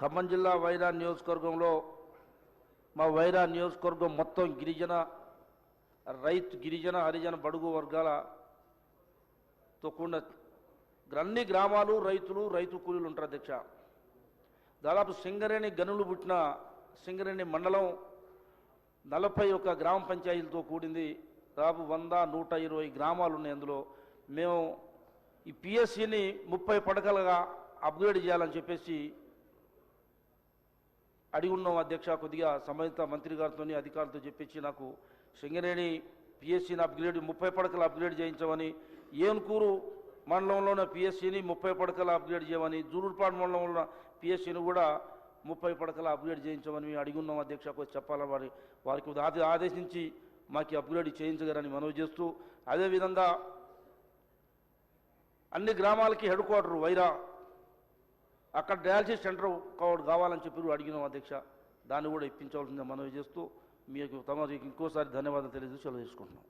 ఖమ్మం జిల్లా వైరా నియోజకవర్గంలో మా వైరా నియోజకవర్గం మొత్తం గిరిజన రైతు గిరిజన హరిజన బడుగు వర్గాలతో కూడిన అన్ని గ్రామాలు రైతులు రైతు కూలీలు ఉంటారు అధ్యక్ష. దాదాపు సింగరేణి గనులు పుట్టిన సింగరేణి మండలం నలభై ఒక గ్రామ పంచాయతీలతో కూడింది. దాదాపు వంద నూట ఇరవై గ్రామాలు ఉన్నాయి అందులో. మేము ఈ పిఎస్సిని ముప్పై పడకలుగా అప్గ్రేడ్ చేయాలని చెప్పేసి అడిగి ఉన్నాం అధ్యక్ష కొద్దిగా సంబంధిత మంత్రి గారితో అధికారులతో చెప్పించి నాకు సింగరేణి పిఎస్సిని అప్గ్రేడ్ ముప్పై పడకలు అప్గ్రేడ్ చేయించమని ఏనుకూరు మండలంలోని పిఎస్సిని ముప్పై పడకలు అప్గ్రేడ్ చేయమని జూలూరుపాడు మండలంలో పిఎస్సిని కూడా ముప్పై పడకలు అప్గ్రేడ్ చేయించమని మేము అడిగి ఉన్నాం అధ్యక్ష. కొద్ది చెప్పాలా వారి వారికి ఆదేశించి మాకు అప్గ్రేడ్ చేయించగలని మనవి చేస్తూ అదేవిధంగా అన్ని గ్రామాలకి హెడ్ క్వార్టర్ వైరా అక్కడ డయాలసిస్ సెంటర్ కావడం కావాలని చెప్పి అడిగినాం అధ్యక్ష. దాన్ని కూడా ఇప్పించవలసిందే మనవి చేస్తూ మీకు తమరికి ఇంకోసారి ధన్యవాదాలు తెలియజేసి సెలవు తీసుకుంటున్నాం.